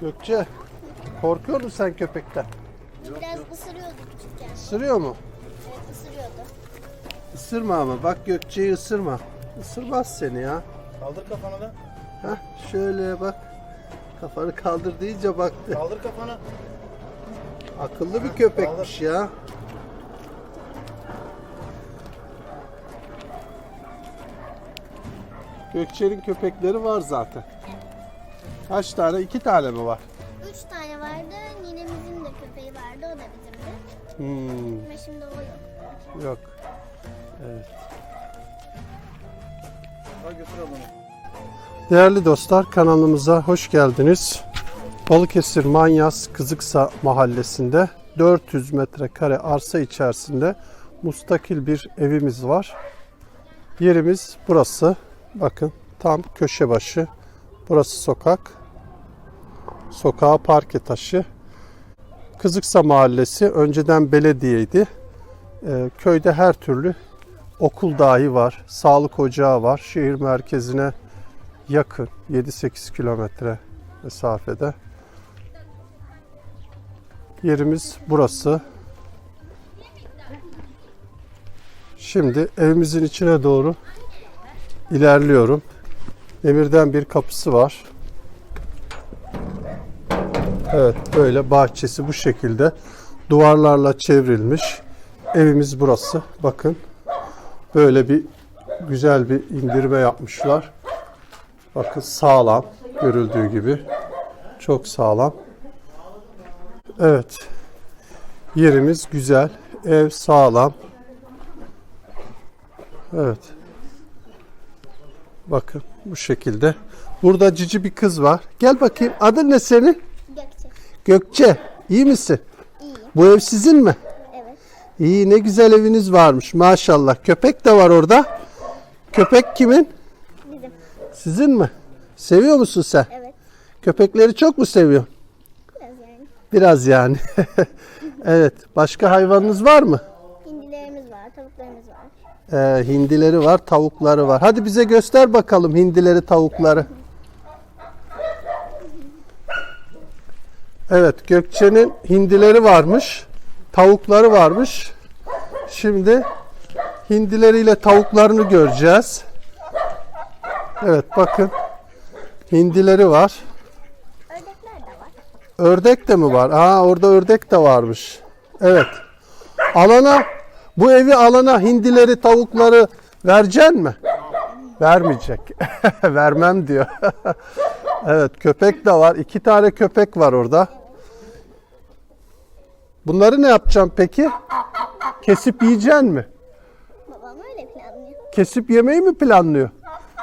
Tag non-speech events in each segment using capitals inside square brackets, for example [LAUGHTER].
Gökçe, korkuyor musun sen köpekten? Biraz ısırıyordu küçükken. Isırıyor mu? Evet ısırıyordu. Isırma ama. Bak Gökçe'yi ısırma. Isırmaz seni ya. Kaldır kafanı da. Heh, şöyle bak. Kafanı kaldır deyince baktı. Kaldır kafanı. Akıllı bir köpekmiş ya. Gökçe'nin köpekleri var zaten. Kaç tane? İki tane mi var? Üç tane vardı. Ninemizin de köpeği vardı. O da bizimdi. Hmm, Ama şimdi o yok. yok. Evet. Değerli dostlar kanalımıza hoş geldiniz. Balıkesir Manyas Kızıksa mahallesinde 400 metrekare arsa içerisinde mustakil bir evimiz var. Yerimiz burası. Bakın tam köşe başı. Burası sokak. Sokağa parke taşı. Kızıksa mahallesi önceden belediyeydi. Ee, köyde her türlü okul dahi var, sağlık ocağı var. Şehir merkezine yakın 7-8 kilometre mesafede. Yerimiz burası. Şimdi evimizin içine doğru ilerliyorum. Demirden bir kapısı var. Evet böyle bahçesi bu şekilde duvarlarla çevrilmiş. Evimiz burası. Bakın böyle bir güzel bir indirme yapmışlar. Bakın sağlam görüldüğü gibi. Çok sağlam. Evet. Yerimiz güzel. Ev sağlam. Evet. Bakın bu şekilde. Burada cici bir kız var. Gel bakayım. Adın ne senin? Gökçe. Gökçe. İyi misin? İyi. Bu ev sizin mi? Evet. İyi ne güzel eviniz varmış maşallah. Köpek de var orada. Köpek kimin? Bizim. Sizin mi? Seviyor musun sen? Evet. Köpekleri çok mu seviyorsun? Biraz yani. Biraz yani. [LAUGHS] evet. Başka hayvanınız var mı? Ee, hindileri var, tavukları var. Hadi bize göster bakalım hindileri, tavukları. Evet, Gökçe'nin hindileri varmış, tavukları varmış. Şimdi hindileriyle tavuklarını göreceğiz. Evet, bakın. Hindileri var. Ördekler de var. Ördek de mi var? Aa orada ördek de varmış. Evet. Alana bu evi alana hindileri, tavukları vereceksin mi? Vermeyecek. [LAUGHS] Vermem diyor. [LAUGHS] evet köpek de var. İki tane köpek var orada. Bunları ne yapacağım peki? Kesip yiyeceksin mi? Babam öyle planlıyor. Kesip yemeyi mi planlıyor?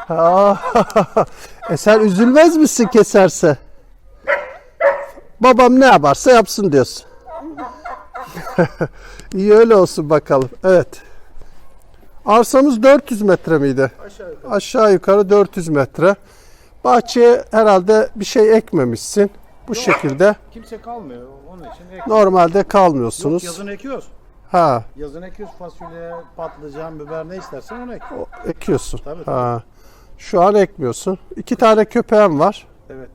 [LAUGHS] E sen üzülmez misin keserse? Babam ne yaparsa yapsın diyorsun. [LAUGHS] İyi öyle olsun bakalım. Evet. Arsamız 400 metre miydi? Aşağı yukarı. Aşağı yukarı 400 metre. Bahçeye herhalde bir şey ekmemişsin. Bu şekilde Kimse kalmıyor. Onun için ek. normalde Yok, kalmıyorsunuz. yazın ekiyoruz. Ha, Yazın ekiyoruz fasulye, patlıcan, biber ne istersen onu ek. o- ekiyorsun. Tabii, Ha. Şu an ekmiyorsun. İki tane köpeğim var. Evet.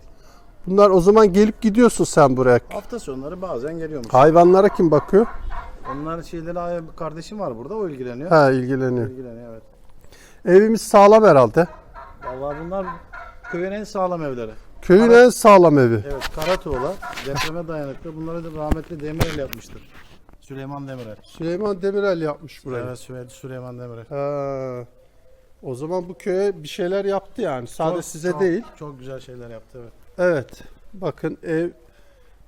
Bunlar o zaman gelip gidiyorsun sen buraya. Hafta sonları bazen geliyormuş. Hayvanlara kim bakıyor? Onların şeyleri ay- kardeşim var burada o ilgileniyor. Ha ilgileniyor. İlgileniyor evet. Evimiz sağlam herhalde. Vallahi bunlar köyün en sağlam evleri. Köyün en sağlam evi. Evet Karatuğla depreme dayanıklı. Bunları da rahmetli Demirel yapmıştır. Süleyman Demirel. Süleyman Demirel yapmış burayı. Evet Süley- Süleyman Demirel. Ha. O zaman bu köye bir şeyler yaptı yani. Sadece Çok- size çok- değil. Çok güzel şeyler yaptı evet. Evet. Bakın ev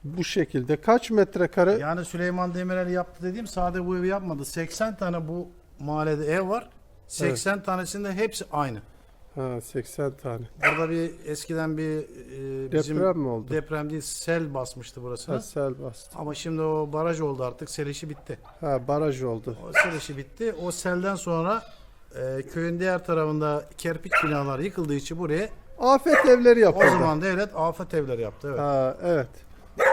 bu şekilde. Kaç metrekare? Yani Süleyman Demirel yaptı dediğim sade bu evi yapmadı. 80 tane bu mahallede ev var. 80 tanesinde hepsi aynı. Ha 80 tane. Burada bir eskiden bir e, bizim Deprem mi oldu? deprem değil sel basmıştı burasını. Ha, sel bastı. Ama şimdi o baraj oldu artık. Sel işi bitti. Ha baraj oldu. O sel işi bitti. O selden sonra e, köyün diğer tarafında kerpiç binalar yıkıldığı için buraya Afet evleri o yapıldı. zaman devlet afet evleri yaptı. Evet. Ha evet.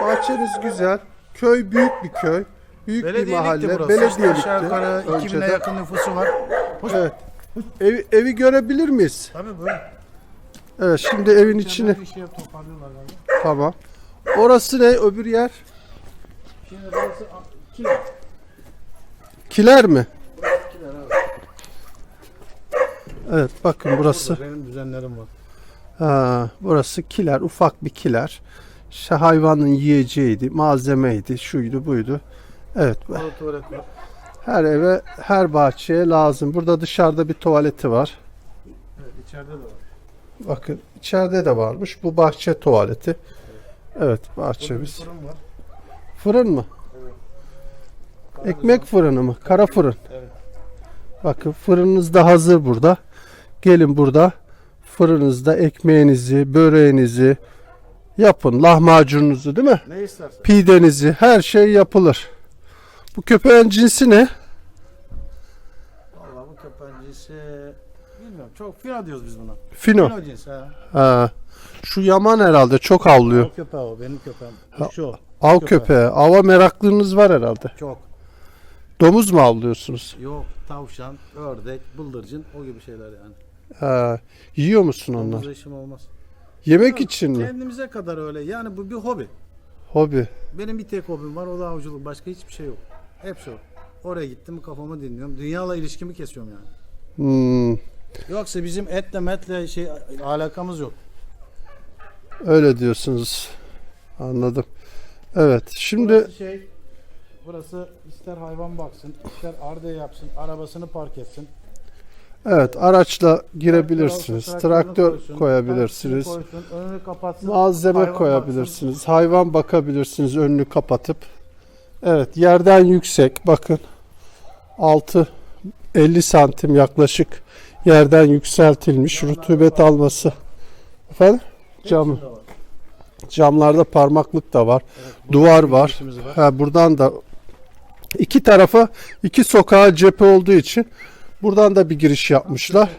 Bahçeniz güzel. Köy büyük bir köy. Büyük bir mahalle. burası. Belediyelikti. İşte aşağı yukarı 2000'e önceden. yakın nüfusu var. Evet. Evi, evi görebilir miyiz? Tabii böyle. Evet şimdi evin içini Bir şey tamam. Orası ne? Öbür yer? Şimdi burası kilo. Kiler mi? Kiler evet. Evet bakın burası. Burada benim düzenlerim var. Ha, burası kiler, ufak bir kiler. İşte hayvanın yiyeceğiydi, malzemeydi, şuydu buydu. Evet, her eve, her bahçeye lazım. Burada dışarıda bir tuvaleti var. Evet içeride de var. Bakın içeride de varmış. Bu bahçe tuvaleti. Evet, bir bahçemiz. fırın var. Fırın mı? Ekmek fırını mı? Kara fırın. Evet. Bakın fırınınız da hazır burada. Gelin burada fırınızda ekmeğinizi, böreğinizi yapın. Lahmacununuzu değil mi? Ne istersen. Pidenizi, her şey yapılır. Bu köpeğin cinsi ne? Valla bu köpeğin cinsi bilmiyorum. Çok fino diyoruz biz buna. Fino. Fino cinsi ha. Ha. Şu yaman herhalde çok avlıyor. O köpeği o benim köpeğim. Ha. Şu. Av köpeği. köpeği. Ava meraklılığınız var herhalde. Çok. Domuz mu avlıyorsunuz? Yok tavşan, ördek, bıldırcın o gibi şeyler yani. Ha. Yiyor musun onlar? Domuzla işim olmaz. Yemek için mi? Kendimize kadar öyle. Yani bu bir hobi. Hobi. Benim bir tek hobim var o da avcılık. Başka hiçbir şey yok. Hepsi o. Oraya gittim kafamı dinliyorum. Dünyayla ilişkimi kesiyorum yani. Hmm, Yoksa bizim etle metle şey alakamız yok. öyle diyorsunuz. Anladım. Evet. Şimdi Burası şey burası ister hayvan baksın, ister arda yapsın, arabasını park etsin. Evet araçla girebilirsiniz. Traktör olsa Traktör koysun, koyabilirsiniz. koysun, önünü kapatsın. Malzeme hayvan koyabilirsiniz. Hayvan bakabilirsiniz önünü kapatıp. Evet yerden yüksek bakın. Altı 50 santim yaklaşık yerden yükseltilmiş rutubet alması. Efendim? baksın. Cam, var. camlarda parmaklık da var. Evet, Duvar var. var. Ha, buradan da iki tarafa iki sokağa cephe olduğu için buradan da bir giriş yapmışlar.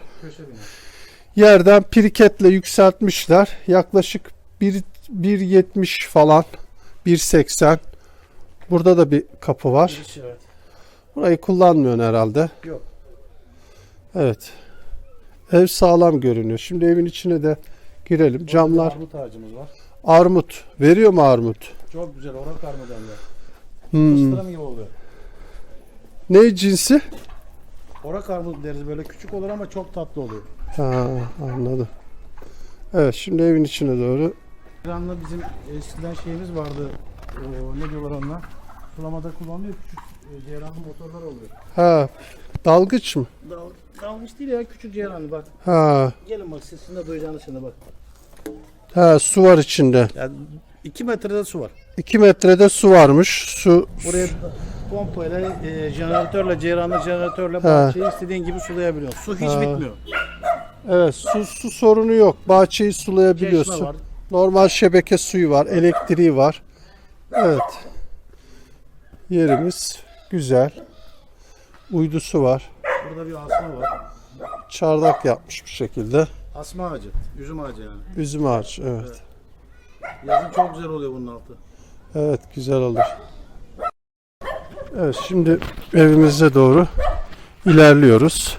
Yerden piriketle yükseltmişler. Yaklaşık 1 1.70 falan 1.80. Burada da bir kapı var. Giriş, evet. Burayı kullanmıyorsun herhalde. Yok. Evet. Ev sağlam görünüyor. Şimdi evin içine de girelim. Burada Camlar Armut ağacımız var. armut. Veriyor mu armut? Çok güzel orak armut hem de. Hmm. Fıstırım gibi oluyor. Ne cinsi? Orak armut deriz böyle küçük olur ama çok tatlı oluyor. Ha, anladım. Evet şimdi evin içine doğru. İran'da bizim eskiden şeyimiz vardı. O, ne diyorlar onlar? Sulamada kullanılıyor. Küçük e, motorlar oluyor. Ha, dalgıç mı? Dal, dalmış değil ya küçük ceyranlı bak. Ha, Gelin bak sesini de duyacağınız şimdi bak. ha su var içinde. Yani 2 metrede su var. 2 metrede su varmış. Su Buraya pompayla, e, jeneratörle, ceyranlı jeneratörle Ha. bahçeyi istediğin gibi sulayabiliyorsun. Su hiç Ha. bitmiyor. Evet su, su sorunu yok. Bahçeyi Çeşme sulayabiliyorsun. var. Normal şebeke suyu var. Elektriği var. Evet. Yerimiz güzel. Uydusu var. Burada bir asma var. Çardak yapmış bu şekilde. Asma ağacı. Üzüm ağacı yani. Üzüm ağacı. Evet. Yazın çok güzel oluyor bunun altı. Evet güzel olur. Evet şimdi evimize doğru ilerliyoruz.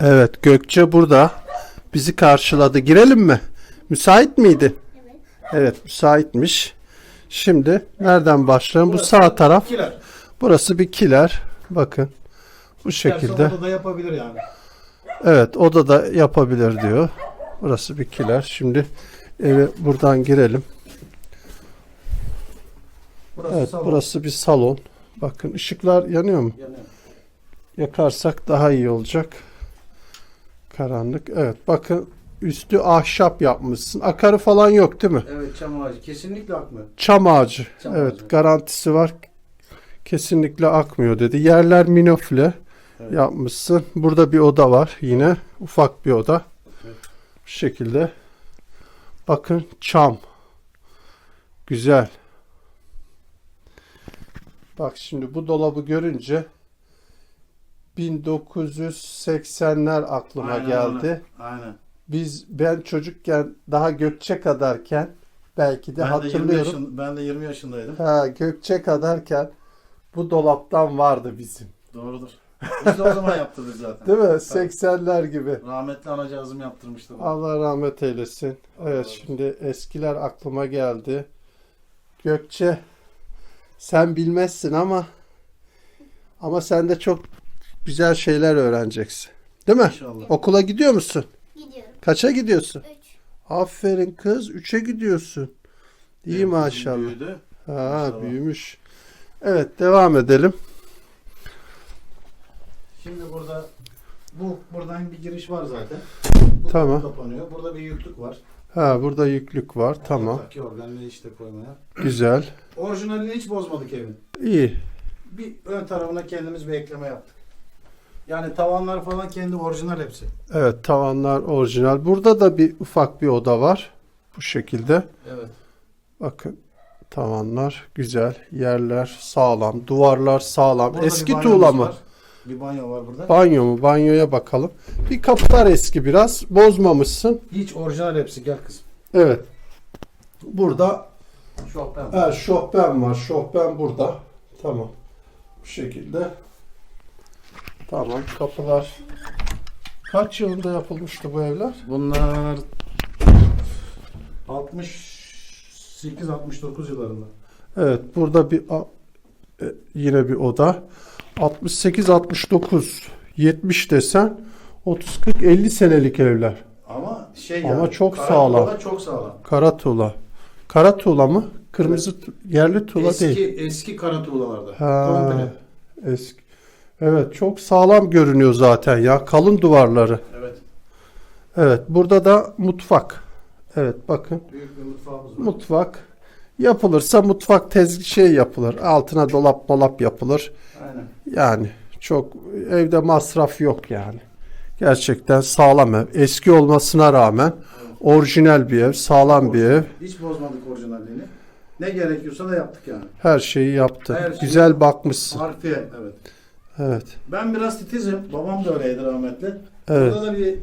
Evet Gökçe burada. Bizi karşıladı. Girelim mi? Müsait miydi? Evet. Evet müsaitmiş. Şimdi nereden başlayalım? Bu sağ taraf. Kiler. Burası bir kiler. Bakın. Bu Şekilde. şekilde. da yapabilir yani. Evet odada yapabilir diyor. Burası bir kiler. Şimdi eve buradan girelim. Burası Evet salon. burası bir salon. Bakın ışıklar yanıyor mu? Yanıyor. Yakarsak daha iyi olacak. Karanlık. Evet bakın üstü ahşap yapmışsın. Akarı falan yok değil mi? Evet çam ağacı. Kesinlikle akmıyor. Çam ağacı. Çam evet ağacı. garantisi var. Kesinlikle akmıyor dedi. Yerler minofle Evet. yapmışsın. Burada bir oda var yine. Ufak bir oda. Evet. Bu şekilde. Bakın çam. Güzel. Bak şimdi bu dolabı görünce 1980'ler aklıma Aynen geldi. Aynen. Biz ben çocukken daha Gökçe kadarken belki de Ben de, 20 hatırlıyorum. yaşın, ben de 20 yaşındaydım. Ha, Gökçe kadarken bu dolaptan vardı bizim. Doğrudur. Biz de o zaman yaptırdık zaten. [LAUGHS] Değil mi? Tabii. 80'ler gibi. Rahmetli anacığızım yaptırmıştı. bunu. Allah rahmet eylesin. Evet şimdi eskiler aklıma geldi. Gökçe sen bilmezsin ama ama sen de çok güzel şeyler öğreneceksin. Değil mi? İnşallah. Okula gidiyor musun? Gidiyorum. Kaça gidiyorsun? 3. Aferin kız. Üçe gidiyorsun. İyi kızım maşallah. büyüdü. Ha, Maşallah. büyümüş. Evet devam edelim. Şimdi burada bu buradan bir giriş var zaten. Bu Tamam. kapanıyor. Burada bir yüklük var. Ha burada yüklük var. Tamam. Taki organını işte koymaya. Güzel. Orijinalini hiç bozmadık evin. İyi. Bir ön tarafına kendimiz bir ekleme yaptık. Yani tavanlar falan kendi orijinal hepsi. Evet tavanlar orijinal. Burada da bir ufak bir oda var. Bu şekilde. Evet. Bakın tavanlar güzel. Yerler sağlam. Duvarlar sağlam. Burada eski tuğla mı? var. Bir banyo var burada. Banyo mu? Banyoya bakalım. Bir kapılar eski biraz. Bozmamışsın. Hiç orijinal hepsi. Gel kızım. Evet. Burada Şofben. ha, şofben var. Şofben burada. Tamam. Bu şekilde. Tamam. Kapılar. Kaç yılında yapılmıştı bu evler? Bunlar 68-69 yıllarında. Evet. Burada bir e, yine bir oda. 68 69 70 desen 30 40 50 senelik evler. Ama şey Ama yani, çok sağlam. tuğla çok sağlam. Kara tuğla. Kara tuğla mı? Kırmızı tu- yerli tuğla eski, değil. Eski kara tuğlalarda. Ha, Komple. eski. Evet çok sağlam görünüyor zaten ya. Kalın duvarları. Evet. Evet burada da mutfak. Evet bakın Büyük bir mutfağımız var. mutfak. Yapılırsa mutfak tez şey yapılır. Altına dolap molap yapılır. Aynen. Yani çok evde masraf yok yani. Gerçekten sağlam ev. Eski olmasına rağmen orijinal bir ev, sağlam bir ev. Hiç bozmadık orijinalliğini. Ne gerekiyorsa da yaptık yani. Her şeyi yaptı. Her şeyi- Güzel bakmışsın. Harfiye evet. Evet. Ben biraz titizim. Babam da öyleydi rahmetli. Evet. Burada da bir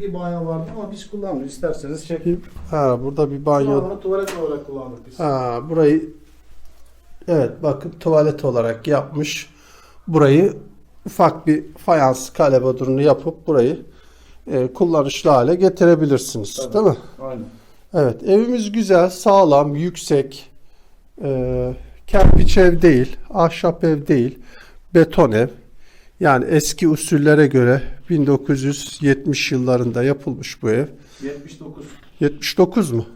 bir banyo vardı ama biz kullanmıyoruz. İsterseniz çekin. Ha burada bir banyo. Banyo. tuvalet olarak kullandık biz. Ha burayı evet bakın tuvalet olarak yapmış. Burayı ufak bir fayans kale bodrumunu yapıp burayı e, kullanışlı hale getirebilirsiniz. Tabii. Değil mi? Aynen. Evet evimiz güzel, sağlam, yüksek. E, kerpiç ev değil, ahşap ev değil, beton ev. Yani eski usullere göre 1970 yıllarında yapılmış bu ev. 79. 79 mu?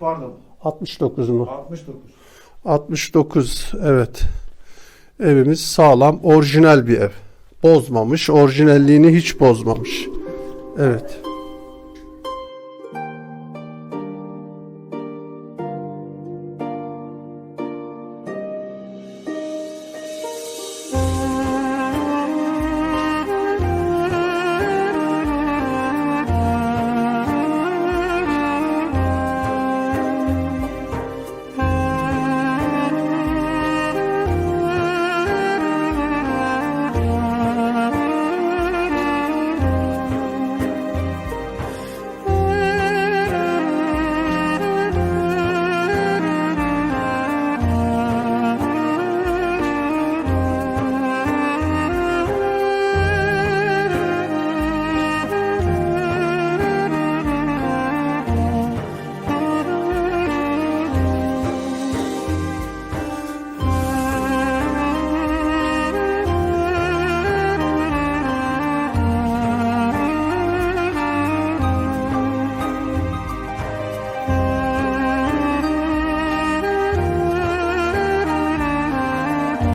Pardon. 69 mu? 69. 69 evet. Evimiz sağlam, orijinal bir ev. Bozmamış, orijinalliğini hiç bozmamış. Evet.